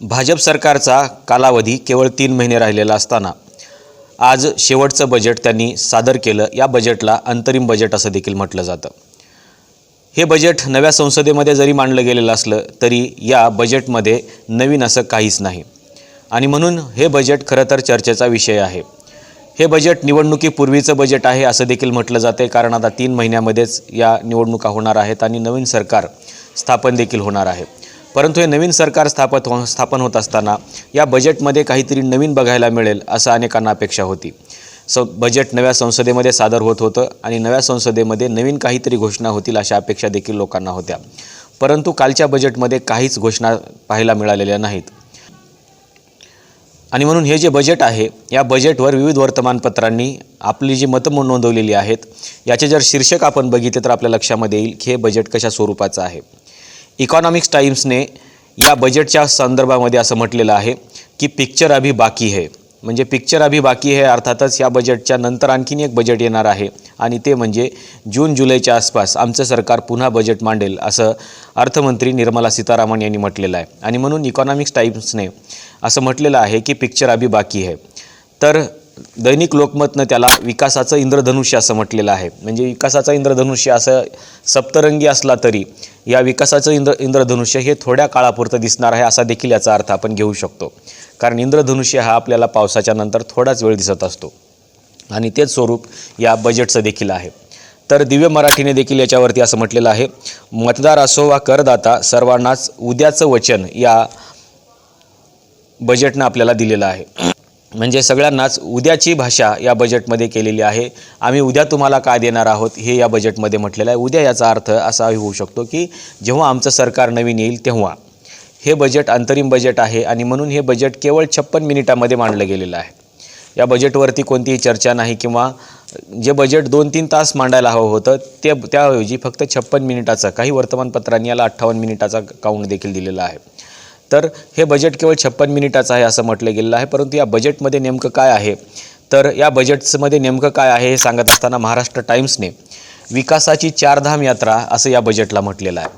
भाजप सरकारचा कालावधी केवळ तीन महिने राहिलेला असताना आज शेवटचं बजेट त्यांनी सादर केलं. या बजेटला अंतरिम बजेट असं देखील म्हटलं जातं. हे बजेट नव्या संसदेमध्ये जरी मांडलं गेलेलं असलं तरी या बजेटमध्ये नवीन असं काहीच नाही. आणि म्हणून हे बजेट खरं तर चर्चेचा विषय आहे. हे बजेट निवडणुकीपूर्वीचं बजेट आहे असं देखील म्हटलं जाते कारण आता तीन महिन्यामध्येच या निवडणुका होणार आहेत आणि नवीन सरकार स्थापन देखील होणार आहे. परंतु हे नवीन सरकार स्थापत हो स्थापन होत असताना या बजेटमध्ये काहीतरी नवीन बघायला मिळेल असं अनेकांना अपेक्षा होती. स बजेट नव्या संसदेमध्ये सादर होत होतं आणि नव्या संसदेमध्ये नवीन काहीतरी घोषणा होतील अशा अपेक्षा देखील लोकांना होत्या. परंतु कालच्या बजेटमध्ये काहीच घोषणा पाहायला मिळालेल्या नाहीत. आणि म्हणून हे जे बजेट आहे या बजेटवर विविध वर्तमानपत्रांनी आपली जी मतं नोंदवलेली आहेत याचे जर शीर्षक आपण बघितले तर आपल्या लक्षामध्ये येईल की हे बजेट कशा स्वरूपाचं आहे. इकॉनॉमिक्स टाईम्सने या बजेटच्या संदर्भामध्ये असं म्हटलेलं आहे की पिक्चर अभी बाकी है म्हणजे पिक्चर अभी बाकी हे अर्थातच या बजेटच्या नंतर आणखीन एक बजेट येणार आहे आणि ते म्हणजे जून जुलैच्या आसपास आमचं सरकार पुन्हा बजेट मांडेल असं अर्थमंत्री निर्मला सीतारामन यांनी म्हटलेलं आहे. आणि म्हणून इकॉनॉमिक्स टाईम्सने असं म्हटलेलं आहे की पिक्चर अभी बाकी है तर दैनिक लोकमतनं त्याला विकासाचं इंद्रधनुष्य असं म्हटलेलं आहे. म्हणजे विकासाचं इंद्रधनुष्य असं सप्तरंगी असला तरी या विकासाचं इंद्र इंद्रधनुष्य हे थोड्या काळापुरतं दिसणार आहे असा देखील याचा अर्थ आपण घेऊ शकतो. कारण इंद्रधनुष्य हा आपल्याला पावसाच्या नंतर थोडाच वेळ दिसत असतो. आणि तेच स्वरूप या बजेटचं देखील आहे. तर दिव्य मराठीने देखील याच्यावरती असं म्हटलेलं आहे मतदार असो वा करदाता सर्वांनाच उद्याचं वचन या बजेटनं आपल्याला दिलेलं आहे. म्हणजे सगळ्यांनाच उद्याची भाषा या बजेटमध्ये केलेली आहे. आम्ही उद्या तुम्हाला काय देणार आहोत हे या बजेटमध्ये म्हटलेलं आहे. उद्या याचा अर्थ असाही होऊ शकतो की जेव्हा आमचं सरकार नवीन येईल तेव्हा. हे बजेट अंतरिम बजेट आहे आणि म्हणून हे बजेट केवळ छप्पन मिनिटामध्ये मांडलं गेलेलं आहे. या बजेटवरती कोणतीही चर्चा नाही किंवा जे बजेट दोन तीन तास मांडायला हवं होतं ते त्याऐवजी फक्त छप्पन मिनिटाचं काही वर्तमानपत्रांनी याला अठ्ठावन्न मिनिटाचा काउंट देखील दिलेला आहे. तर हे बजेट केवळ छप्पन मिनिटाचं आहे असं म्हटलं गेलेलं आहे. परंतु या बजेटमध्ये नेमकं काय आहे? तर या बजेट्समध्ये नेमकं काय आहे हे सांगत असताना महाराष्ट्र टाइम्सने विकासाची चारधाम यात्रा असं या बजेटला म्हटलेलं आहे.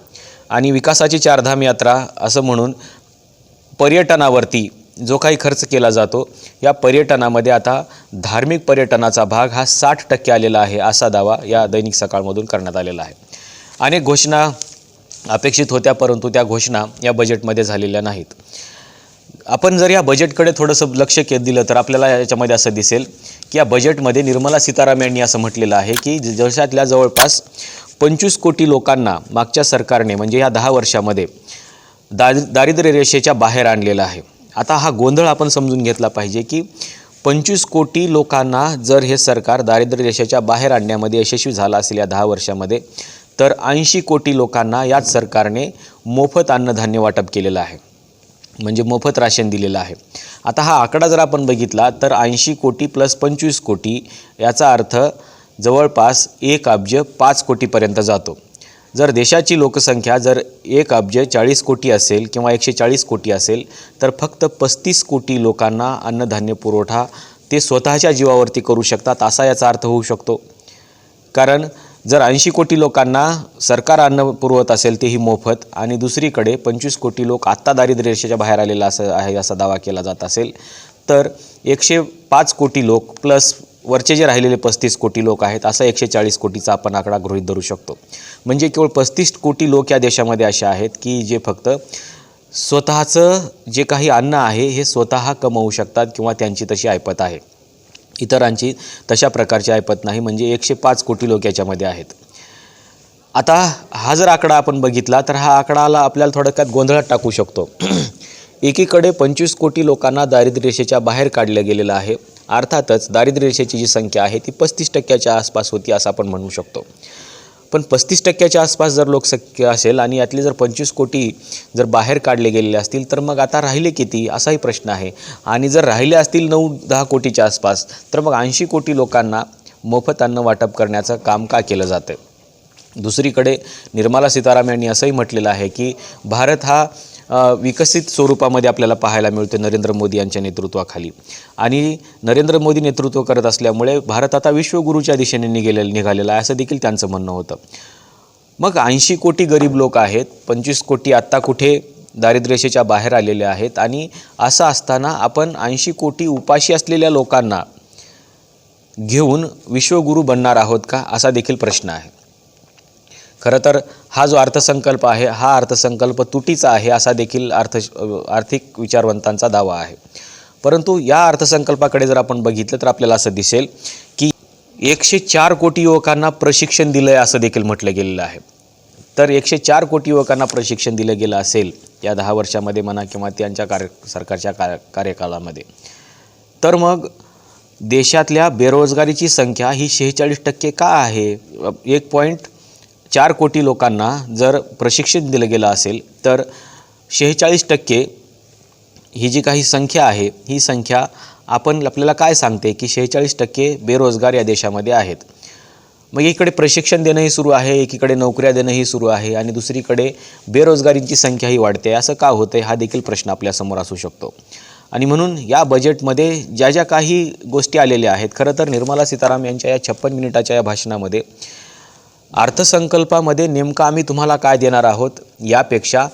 आणि विकासाची चारधाम यात्रा असं म्हणून पर्यटनावरती जो काही खर्च केला जातो या पर्यटनामध्ये आता धार्मिक पर्यटनाचा भाग हा साठ टक्के आलेला आहे असा दावा या दैनिक सकाळमधून करण्यात आलेला आहे. अनेक घोषणा अपेक्षित होत्या परंतु त्या घोषणा या बजेटमध्ये झालेल्या नाहीत. आपण जर या बजेटकडे थोडंसं लक्ष के दिलं तर आपल्याला याच्यामध्ये असं दिसेल की या बजेटमध्ये निर्मला सीताराम यांनी असं म्हटलेलं आहे की देशातल्या जवळपास पंचवीस कोटी लोकांना मागच्या सरकारने म्हणजे या दहा वर्षामध्ये दारि दारिद्र्य रेषेच्या बाहेर आणलेला आहे. आता हा गोंधळ आपण समजून घेतला पाहिजे की पंचवीस कोटी लोकांना जर हे सरकार दारिद्र्य रेषेच्या बाहेर आणण्यामध्ये यशस्वी झालं असेल या दहा वर्षामध्ये तर ऐंशी कोटी लोकांना याच सरकारने मोफत अन्नधान्य वाटप केलेलं आहे. म्हणजे मोफत राशन दिलेलं आहे. आता हा आकडा जर आपण बघितला तर ऐंशी कोटी प्लस पंचवीस कोटी याचा अर्थ जवळपास एक अब्ज पाच कोटीपर्यंत जातो. जर देशाची लोकसंख्या जर एक अब्ज चाळीस कोटी असेल किंवा एकशे चाळीस कोटी असेल तर फक्त पस्तीस कोटी लोकांना अन्नधान्य पुरवठा ते स्वतःच्या जीवावरती करू शकतात असा याचा अर्थ होऊ शकतो. कारण जर ऐंशी कोटी लोकांना सरकार अन्न पुरवत असेल तेही मोफत आणि दुसरीकडे पंचवीस कोटी लोक आत्ता दारिद्र्य रेषेच्या बाहेर आलेला असं आहे असा दावा केला जात असेल तर एकशे पाच कोटी लोक प्लस वरचे जे राहिलेले पस्तीस कोटी लोक आहेत असा एकशे चाळीस कोटीचा आपण आकडा गृहीत धरू शकतो. म्हणजे केवळ पस्तीस कोटी लोक या देशामध्ये असे आहेत की जे फक्त स्वतःचं जे काही अन्न आहे हे स्वतः कमवू शकतात किंवा त्यांची तशी ऐपत आहे. इतरांची तशा प्रकारची ऐपत नाही म्हणजे एकशे पाच कोटी लोक याच्यामध्ये आहेत. आता हा जर आकडा आपण बघितला तर हा आकडाला आपल्याला थोडक्यात गोंधळात टाकू शकतो. एकीकडे पंचवीस कोटी लोकांना दारिद्र्यरेषेच्या बाहेर काढलं गेलेलं आहे. अर्थातच दारिद्र्य रेषेची जी संख्या आहे ती पस्तीस टक्क्याच्या आसपास होती असं आपण म्हणू शकतो. पण पस्तीस टक्क्याच्या आसपास जर लोकसंख्या असेल आणि यातले जर पंचवीस कोटी जर बाहेर काढले गेलेले असतील तर मग आता राहिले किती? असाही प्रश्न आहे. आणि जर राहिले असतील नऊ दहा कोटीच्या आसपास तर मग ऐंशी कोटी लोकांना मोफत अन्न वाटप करण्याचं काम का केलं जातं दुसरीकडे निर्मला सीतारामन यांनी असंही म्हटलेलं आहे की भारत हा विकसित स्वरूपामध्ये आपल्याला पाहायला मिळते नरेंद्र मोदी यांच्या नेतृत्वाखाली. आणि नरेंद्र मोदी नेतृत्व करत असल्यामुळे भारत आता विश्वगुरूच्या दिशेने निघेले निघालेला आहे असं देखील त्यांचं म्हणणं होतं. मग ऐंशी कोटी गरीब लोक आहेत पंचवीस कोटी आत्ता कुठे दारिद्र्यरेषेच्या बाहेर आलेले आहेत आणि असं असताना आपण ऐंशी कोटी उपाशी असलेल्या लोकांना घेऊन विश्वगुरू बनणार आहोत का असा देखील प्रश्न आहे. खरं तर हा जो अर्थसंकल्प आहे हा अर्थसंकल्प तुटीचा आहे असा देखील अर्थ आर्थिक विचारवंतांचा दावा आहे. परंतु या अर्थसंकल्पाकडे जर आपण बघितलं तर आपल्याला असं दिसेल की एकशे चार कोटी युवकांना प्रशिक्षण दिलं आहे असं देखील म्हटलं गेलेलं आहे. तर एकशे चार कोटी युवकांना प्रशिक्षण दिलं गेलं असेल या दहा वर्षामध्ये म्हणा किंवा त्यांच्या कार्य सरकारच्या कार्य कार्यकालामध्ये तर मग देशातल्या बेरोजगारीची संख्या ही शेहेचाळीस टक्के का आहे? एक पॉईंट चार कोटी लोकांना जर प्रशिक्षित दिलं गेलं असेल तर शेहेचाळीस टक्के ही जी काही संख्या आहे ही संख्या आपण आपल्याला काय सांगते की शेहेचाळीस टक्के बेरोजगार या देशामध्ये आहेत. मग एकीकडे प्रशिक्षण देणंही सुरू आहे एकीकडे नोकऱ्या देणंही सुरू आहे आणि दुसरीकडे बेरोजगारींची संख्याही वाढते. असं का होतं आहे हा देखील प्रश्न आपल्यासमोर असू शकतो. आणि म्हणून या बजेटमध्ये ज्या ज्या काही गोष्टी आलेल्या आहेत खरं तर निर्मला सीताराम यांच्या या छप्पन मिनिटाच्या या भाषणामध्ये अर्थसंकल्पामध्ये नेमकं आम्ही तुम्हाला काय देणार आहोत यापेक्षा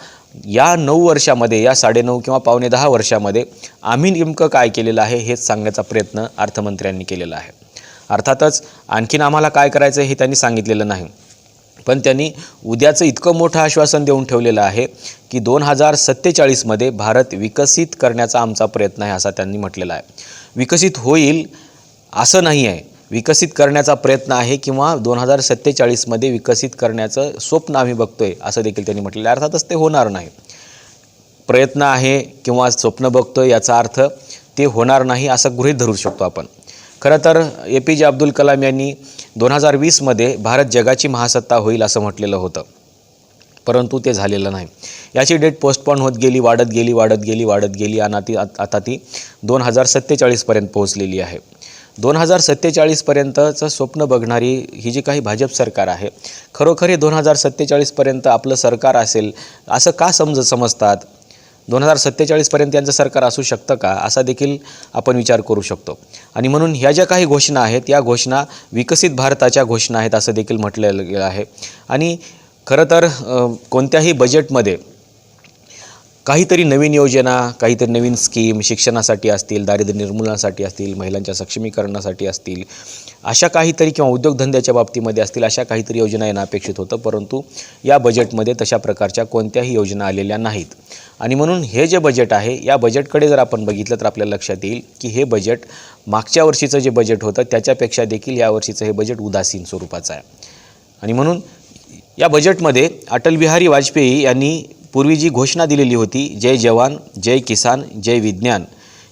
या नऊ वर्षामध्ये या साडेनऊ किंवा पावणे दहा वर्षामध्ये आम्ही नेमकं काय केलेलं आहे हेच सांगण्याचा प्रयत्न अर्थमंत्र्यांनी केलेला आहे. अर्थातच आणखीन आम्हाला काय करायचं हे त्यांनी सांगितलेलं नाही. पण त्यांनी उद्याचं इतकं मोठं आश्वासन देऊन ठेवलेलं आहे की दोन हजार सत्तेचाळीसमध्ये भारत विकसित करण्याचा आमचा प्रयत्न आहे असा त्यांनी म्हटलेला आहे. विकसित होईल असं नाही आहे. विकसित करण्याचा प्रयत्न आहे किंवा दोन हजार सत्तेचाळीसमध्ये विकसित करण्याचं स्वप्न आम्ही बघतोय असं देखील त्यांनी म्हटलेलं अर्थातच ते होणार नाही. प्रयत्न आहे किंवा स्वप्न बघतोय याचा अर्थ ते होणार नाही असं गृहीत धरू शकतो आपण. खरं तर ए पी जे अब्दुल कलाम यांनी दोन हजार वीसमध्ये भारत जगाची महासत्ता होईल असं म्हटलेलं होतं. परंतु ते झालेलं नाही. याची डेट पोस्टपॉन होत गेली वाढत गेली वाढत गेली वाढत गेली आणि ती आता ती दोन हजार सत्तेचाळीसपर्यंत पोहोचलेली आहे. दोन हजार सत्तेचाळीसपर्यंतचं स्वप्न बघणारी ही जी काही भाजप सरकार आहे खरोखर हे दोन हजार सत्तेचाळीसपर्यंत आपलं सरकार असेल असं का समज समजतात? दोन हजार सत्तेचाळीसपर्यंत यांचं सरकार असू शकतं का? असा देखील आपण विचार करू शकतो. आणि म्हणून ह्या ज्या काही घोषणा आहेत या घोषणा विकसित भारताच्या घोषणा आहेत असं देखील म्हटलेलं गेलं आहे. आणि खरं तर कोणत्याही बजेटमध्ये काहीतरी नवीन योजना काहीतरी नवीन स्कीम शिक्षणासाठी असतील दारिद्र्य निर्मूलनासाठी असतील महिलांच्या सक्षमीकरणासाठी असतील अशा काहीतरी किंवा उद्योगधंद्याच्या बाबतीमध्ये असतील अशा काहीतरी योजना येणं अपेक्षित होतं. परंतु या बजेटमध्ये तशा प्रकारच्या कोणत्याही योजना आलेल्या नाहीत. आणि म्हणून हे जे बजेट आहे या बजेटकडे जर आपण बघितलं तर आपल्या लक्षात येईल की हे बजेट मागच्या वर्षीचं जे बजेट होतं त्याच्यापेक्षा देखील या वर्षीचं हे बजेट उदासीन स्वरूपाचं आहे. आणि म्हणून या बजेटमध्ये अटल बिहारी वाजपेयी यांनी पूर्वी जी घोषणा दिलेली होती जय जवान जय किसान जय विज्ञान.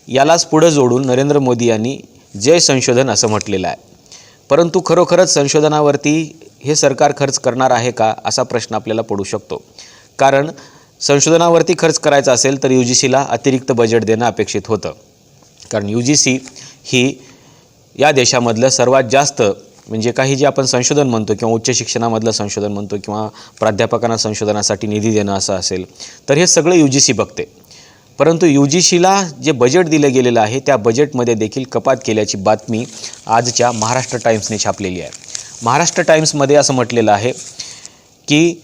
यालाच पुढं जोडून नरेंद्र मोदी यांनी जय संशोधन असं म्हटलेलं आहे. परंतु खरोखरच संशोधनावरती हे सरकार खर्च करणार आहे का असा प्रश्न आपल्याला पडू शकतो. कारण संशोधनावरती खर्च करायचा असेल तर यू जी सीला अतिरिक्त बजेट देणं अपेक्षित होतं. कारण यू जी सी ही या देशामधलं सर्वात जास्त म्हणजे काही जे आपण संशोधन म्हणतो किंवा उच्च शिक्षणामधलं संशोधन म्हणतो किंवा प्राध्यापकांना संशोधनासाठी निधी देणं असं असेल तर हे सगळं यू जी सी बघते. परंतु यू जी सीला जे बजेट दिलं गेलेलं आहे त्या बजेटमध्ये देखील कपात केल्याची बातमी आजच्या महाराष्ट्र टाईम्सने छापलेली आहे. महाराष्ट्र टाईम्समध्ये असं म्हटलेलं आहे की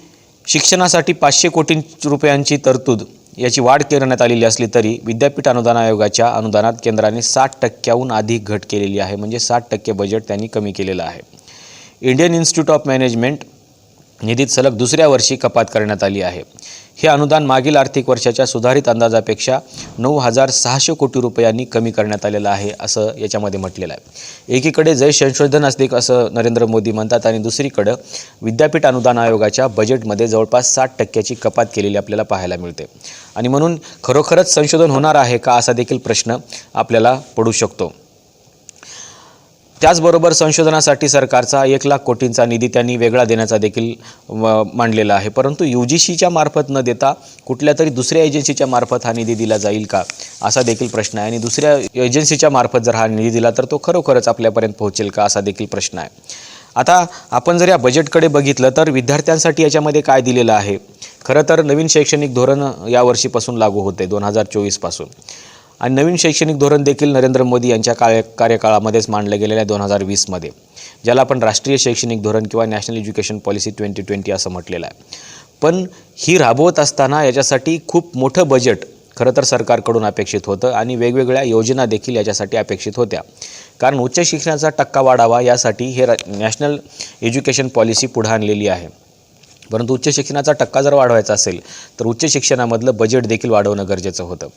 शिक्षणासाठी पाचशे कोटी रुपयांची तरतूद याची वाढ करण्यात आलेली असली तरी विद्यापीठ अनुदान आयोगाच्या अनुदानात केंद्राने साठ टक्क्याहून अधिक घट केलेली आहे म्हणजे साठ टक्के बजेट त्यांनी कमी केलेलं आहे. इंडियन इन्स्टिट्यूट ऑफ मॅनेजमेंट निधीत सलग दुसऱ्या वर्षी कपात करण्यात आली आहे. हे अनुदान मागील आर्थिक वर्षाच्या सुधारित अंदाजापेक्षा नऊ हजार सहाशे कोटी रुपयांनी कमी करण्यात आलेलं आहे असं याच्यामध्ये म्हटलेलं आहे. एकीकडे जय संशोधन असते असं नरेंद्र मोदी म्हणतात आणि दुसरीकडं विद्यापीठ अनुदान आयोगाच्या बजेटमध्ये जवळपास साठ टक्क्याची कपात केलेली आपल्याला पाहायला मिळते. आणि म्हणून खरोखरच संशोधन होणार आहे का असा देखील प्रश्न आपल्याला पडू शकतो. त्याचबरोबर संशोधनासाठी सरकारचा एक लाख कोटींचा निधी त्यांनी वेगळा देण्याचा देखील व- मांडलेला आहे. परंतु यू जी सीच्या मार्फत न देता कुठल्या तरी दुसऱ्या एजन्सीच्या मार्फत हा निधी दिला जाईल का असा देखील प्रश्न आहे. आणि दुसऱ्या एजन्सीच्या मार्फत जर हा निधी दिला तर तो खरोखरच आपल्यापर्यंत पोहोचेल का असा देखील प्रश्न आहे. आता आपण जर या बजेटकडे बघितलं तर विद्यार्थ्यांसाठी याच्यामध्ये काय दिलेलं आहे? खरं तर नवीन शैक्षणिक धोरण यावर्षीपासून लागू होते दोन हजार चोवीसपासून आणि नवीन शैक्षणिक धोरण देखील नरेंद्र मोदी यांच्या कार्य कार्यकाळामध्येच मांडलं गेलेलं आहे दोन हजार वीसमध्ये ज्याला आपण राष्ट्रीय शैक्षणिक धोरण किंवा national education policy twenty twenty असं म्हटलेलं आहे. पण ही राबवत असताना याच्यासाठी खूप मोठं बजेट खरं तर सरकारकडून अपेक्षित होतं आणि वेगवेगळ्या योजना देखील याच्यासाठी अपेक्षित होत्या. कारण उच्च शिक्षणाचा टक्का वाढावा यासाठी हे रा नॅशनल एज्युकेशन पॉलिसी पुढं आणलेली आहे. परंतु उच्च शिक्षणाचा टक्का जर वाढवायचा असेल तर उच्च शिक्षणामधलं बजेट देखील वाढवणं गरजेचं होतं.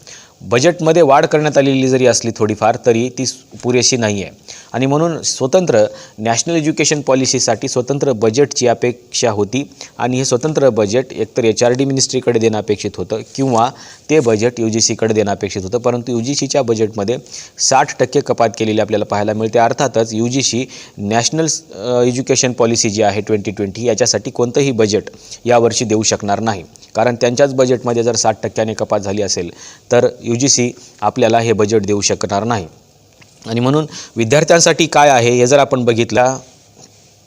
बजेटमध्ये वाढ करण्यात आलेली जरी असली थोडीफार तरी ती पुरेशी नाही आहे आणि म्हणून स्वतंत्र नॅशनल एज्युकेशन पॉलिसीसाठी स्वतंत्र बजेटची अपेक्षा होती आणि हे स्वतंत्र बजेट एकतर एच आर डी मिनिस्ट्रीकडे देणं अपेक्षित होतं किंवा ते बजेट यू जी सीकडे देणं अपेक्षित होतं. परंतु यू जी सीच्या बजेटमध्ये साठ टक्के कपात केलेली आपल्याला पाहायला मिळते. अर्थातच U G C national education policy जी आहे ट्वेंटी ट्वेंटी याच्यासाठी कोणतंही बजेट यावर्षी देऊ शकणार नाही. कारण त्यांच्याच बजेटमध्ये जर साठ टक्क्याने कपात झाली असेल तर यू जी सी आपल्याला हे बजेट देऊ शकणार नाही. आणि म्हणून विद्यार्थ्यांसाठी काय आहे हे जर आपण बघितलं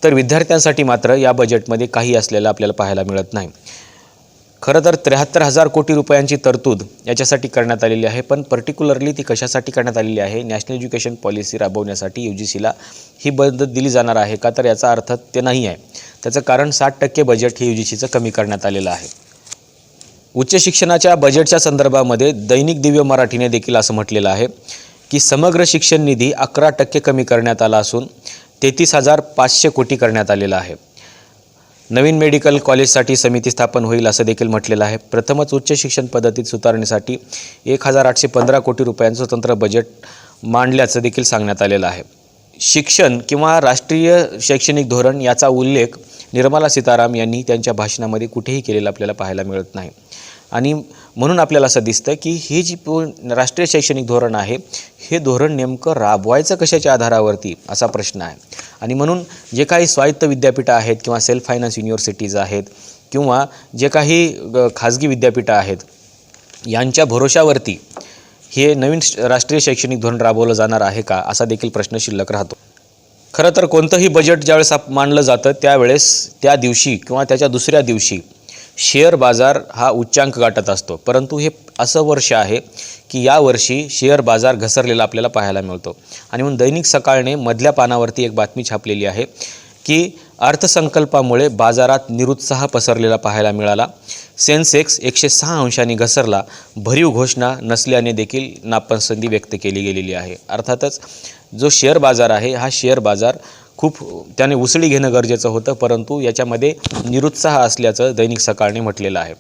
तर विद्यार्थ्यांसाठी मात्र या बजेटमध्ये काही असलेलं आपल्याला पाहायला मिळत नाही. खरं तर त्र्याहत्तर हजार कोटी रुपयांची तरतूद याच्यासाठी करण्यात आलेली आहे पण पर्टिक्युलरली ती कशासाठी करण्यात आलेली आहे नॅशनल एज्युकेशन पॉलिसी राबवण्यासाठी यू जी सीला ही मदत दिली जाणार आहे का तर याचा अर्थ ते नाही आहे. त्याचं कारण साठ टक्के बजेट हे यू जी सीचं कमी करण्यात आलेलं आहे. उच्च शिक्षणाच्या बजेटच्या संदर्भामध्ये दैनिक दिव्य मराठीने देखील असं म्हटलेलं आहे की समग्र शिक्षण निधी अकरा टक्के कमी करण्यात आला असून तेहतीस हजार पाचशे कोटी करण्यात आलेला आहे. नवीन मेडिकल कॉलेजसाठी समिती स्थापन होईल असं देखील म्हटलेलं आहे. प्रथमच उच्च शिक्षण पद्धतीत सुधारणेसाठी एक हजार आठशे पंधरा कोटी रुपयांचं स्वतंत्र बजेट मांडल्याचं देखील सांगण्यात आलेलं आहे. शिक्षण किंवा राष्ट्रीय शैक्षणिक धोरण याचा उल्लेख निर्मला सीताराम यांनी त्यांच्या भाषणामध्ये कुठेही केलेला आपल्याला पाहायला मिळत नाही. आणि म्हणून आपल्याला असं दिसतं की ही जी राष्ट्रीय शैक्षणिक धोरण आहे हे धोरण नेमकं राबवायचं कशाच्या आधारावरती असा प्रश्न आहे. आणि म्हणून जे काही स्वायत्त विद्यापीठं आहेत किंवा सेल्फ फायनान्स युनिव्हर्सिटीज आहेत किंवा जे काही ग- खाजगी विद्यापीठं आहेत यांच्या भरोशावरती हे नवीन राष्ट्रीय शैक्षणिक धोरण राबवलं जाणार आहे का असा देखील प्रश्न शिल्लक राहतो. खरं तर कोणतंही बजेट ज्यावेळेस मांडलं जातं त्यावेळेस त्या दिवशी किंवा त्याच्या दुसऱ्या दिवशी शेअर बाजार हा उच्चांक गाठत असतो. परंतु हे असं वर्ष आहे की यावर्षी शेअर बाजार घसरलेला आपल्याला पाहायला मिळतो. आणि म्हणून दैनिक सकाळने मधल्या पानावरती एक बातमी छापलेली आहे की अर्थसंकल्पामुळे बाजारात निरुत्साह पसरलेला पाहायला मिळाला. सेन्सेक्स एकशे सहा अंशांनी घसरला. भरीव घोषणा नसल्याने देखील नापसंती व्यक्त केली गेलेली आहे. अर्थातच जो शेअर बाजार आहे हा शेअर बाजार खूप त्याने उसळी घेणं गरजेचं होतं परंतु याच्यामध्ये निरुत्साह असल्याचं दैनिक सकाळने म्हटलेलं आहे.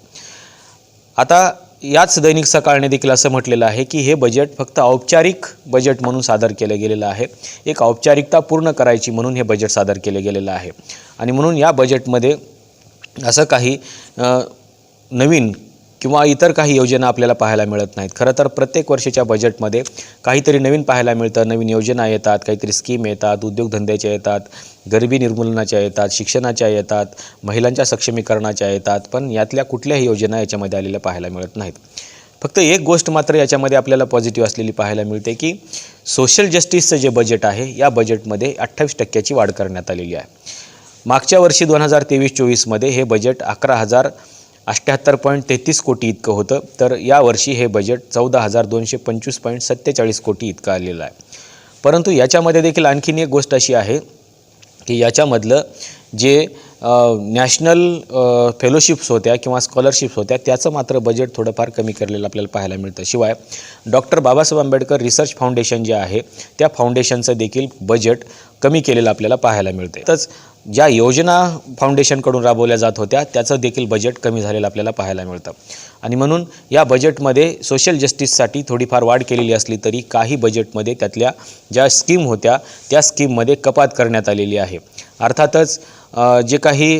आता याच दैनिक सकाळने देखील असं म्हटलेलं आहे की हे बजेट फक्त औपचारिक बजेट म्हणून सादर केलं गेलेलं आहे. एक औपचारिकता पूर्ण करायची म्हणून हे बजेट सादर केलं गेलेलं आहे. आणि म्हणून या बजेटमध्ये असं काही नवीन किंवा इतर काही योजना आपल्याला पाहायला मिळत नाहीत. खरं तर प्रत्येक वर्षीच्या बजेटमध्ये काहीतरी नवीन पाहायला मिळतं. नवीन योजना येतात काहीतरी स्कीम येतात उद्योगधंद्याच्या येतात गरिबी निर्मूलनाच्या येतात शिक्षणाच्या येतात महिलांच्या सक्षमीकरणाच्या येतात पण यातल्या कुठल्याही योजना याच्यामध्ये आलेल्या पाहायला मिळत नाहीत. फक्त एक गोष्ट मात्र याच्यामध्ये आपल्याला पॉझिटिव्ह असलेली पाहायला मिळते की सोशल जस्टिसचं जे बजेट आहे या बजेटमध्ये अठ्ठावीस टक्क्याची वाढ करण्यात आलेली आहे. मागच्या वर्षी दोन हजार तेवीस चोवीसमध्ये हे बजेट अकरा हजार अठ्ठ्याहत्तर पॉईंट तेहतीस कोटी इतकं होतं. तर यावर्षी हे बजेट चौदा हजार दोनशे पंचवीस पॉईंट सत्तेचाळीस कोटी इतकं आलेलं आहे. परंतु याच्यामध्ये देखील आणखीन एक गोष्ट अशी आहे की याच्यामधलं जे नॅशनल फेलोशिप्स होत्या किंवा स्कॉलरशिप्स होत्या त्याचं मात्र बजेट थोडंफार कमी केलेलं आपल्याला पाहायला मिळतं. शिवाय doctor Babasaheb Ambedkar research foundation जे आहे त्या फाउंडेशनचं देखील बजेट कमी केलेलं आपल्याला पाहायला मिळते तसंच ज्या योजना फाउंडेशनकडून राबवल्या जात होत्या त्याचं देखील बजेट कमी झालेलं आपल्याला पाहायला मिळतं. आणि म्हणून या बजेटमध्ये सोशल जस्टिससाठी थोडीफार वाढ केलेली असली तरी काही बजेटमध्ये त्यातल्या ज्या स्कीम होत्या त्या स्कीममध्ये कपात करण्यात आलेली आहे. अर्थातच जे काही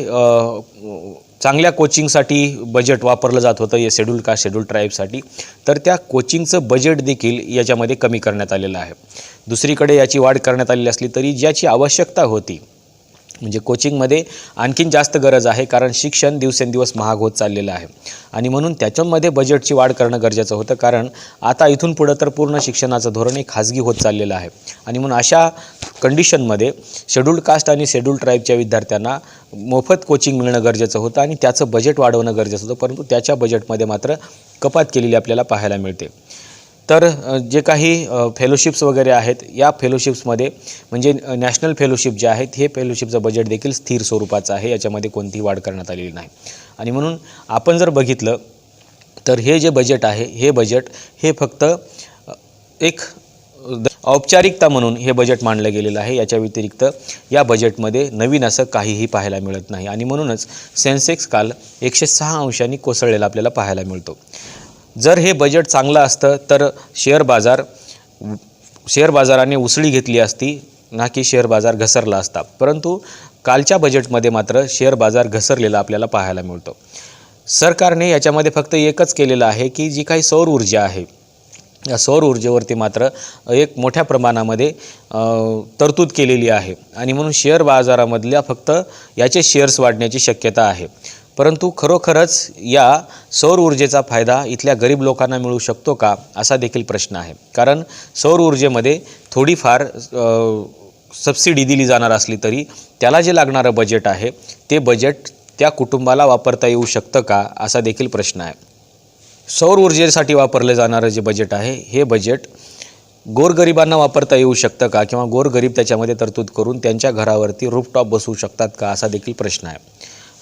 चांगल्या कोचिंगसाठी बजेट वापरलं जात होतं या शेड्यूल का शेड्यूल ट्राईबसाठी तर त्या कोचिंगचं बजेट देखील याच्यामध्ये कमी करण्यात आलेलं आहे. दुसरीकडे याची वाढ करण्यात आलेली असली तरी ज्याची आवश्यकता होती म्हणजे कोचिंगमध्ये आणखीन जास्त गरज आहे कारण शिक्षण दिवसेंदिवस महाग होत चाललेलं आहे. आणि म्हणून त्याच्यामध्ये बजेटची वाढ करणं गरजेचं होतं कारण आता इथून पुढं तर पूर्ण शिक्षणाचं धोरण हे खाजगी होत चाललेलं आहे. आणि म्हणून अशा कंडिशनमध्ये शेड्यूल्ड कास्ट आणि शेड्यूल्ड ट्राईबच्या विद्यार्थ्यांना मोफत कोचिंग मिळणं गरजेचं होतं आणि त्याचं बजेट वाढवणं गरजेचं होतं परंतु त्याच्या बजेटमध्ये मात्र कपात केलेली आपल्याला पाहायला मिळते. तर जे काही फेलोशिप्स वगैरे आहेत या फेलोशिप्समध्ये म्हणजे नॅशनल फेलोशिप जे आहेत हे फेलोशिपचं बजेट देखील स्थिर स्वरूपाचं आहे याच्यामध्ये कोणतीही वाढ करण्यात आलेली नाही. आणि म्हणून आपण जर बघितलं तर हे जे बजेट आहे हे बजेट हे फक्त एक औपचारिकता म्हणून हे बजेट मांडलं गेलेलं आहे. याच्या व्यतिरिक्त या बजेटमध्ये नवीन असं काहीही पाहायला मिळत नाही. आणि म्हणूनच सेन्सेक्स काल एकशे सहा अंशांनी कोसळलेला आपल्याला पाहायला मिळतो. जर हे बजेट चांगलं असतं तर शेअर बाजार शेअर बाजाराने उसळी घेतली असती ना की शेअर बाजार घसरला असता. परंतु कालच्या बजेटमध्ये मात्र शेअर बाजार घसरलेला आपल्याला पाहायला मिळतो. सरकारने याच्यामध्ये फक्त एकच केलेलं आहे की जी काही सौर ऊर्जा आहे या सौर ऊर्जेवरती मात्र एक मोठ्या प्रमाणामध्ये तरतूद केलेली आहे. आणि म्हणून शेअर बाजारामधल्या फक्त याचे शेअर्स वाढण्याची शक्यता आहे. परंतु खरोखरच या सौर ऊर्जेचा फायदा इथल्या गरीब लोकांना मिळू शकतो का असा देखील प्रश्न आहे. कारण सौर ऊर्जेमध्ये थोडीफार सबसिडी दिली जाणार असली तरी त्याला जे लागणारं बजेट आहे ते बजेट त्या कुटुंबाला वापरता येऊ शकतं का असा देखील प्रश्न आहे. सौर ऊर्जेसाठी वापरलं जाणारं जे बजेट आहे हे बजेट गोरगरिबांना वापरता येऊ शकतं का किंवा गोरगरीब त्याच्यामध्ये तरतूद करून त्यांच्या घरावरती रूफटॉप बसवू शकतात का असा देखील प्रश्न आहे.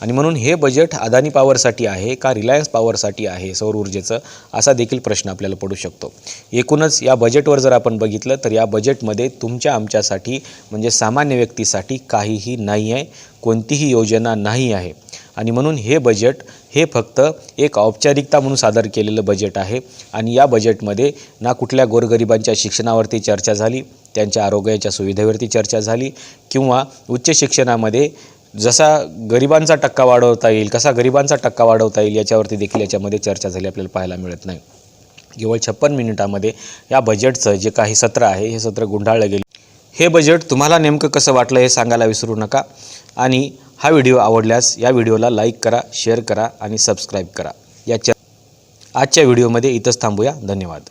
आणि म्हणून हे बजेट अदानी पॉवरसाठी आहे का रिलायन्स पॉवरसाठी आहे सौर ऊर्जेचं असा देखील प्रश्न आपल्याला पडू शकतो. एकूणच या बजेटवर जर आपण बघितलं तर या बजेटमध्ये तुमच्या आमच्यासाठी म्हणजे सामान्य व्यक्तीसाठी काहीही नाही आहे कोणतीही योजना नाही आहे. आणि म्हणून हे बजेट हे फक्त एक औपचारिकता म्हणून सादर केलेलं बजेट आहे. आणि या बजेटमध्ये ना कुठल्या गोरगरिबांच्या शिक्षणावरती चर्चा झाली त्यांच्या आरोग्याच्या सुविधेवरती चर्चा झाली किंवा उच्च शिक्षणामध्ये जसा गरिबांचा टक्का वाढवता येईल कसा गरिबांचा टक्का वाढवता येईल याच्यावरती देखील याच्यामध्ये चर्चा झाली आपल्याला पाहायला मिळत नाही. केवळ छप्पन मिनिटामध्ये या बजेटचं जे काही सत्र आहे हे सत्र गुंडाळलं गेले. हे बजेट तुम्हाला नेमकं कसं वाटलं हे सांगायला विसरू नका आणि हा व्हिडिओ आवडल्यास या व्हिडिओला लाईक करा शेअर करा आणि सबस्क्राईब करा. याच्या आजच्या व्हिडिओमध्ये इथंच थांबूया. धन्यवाद.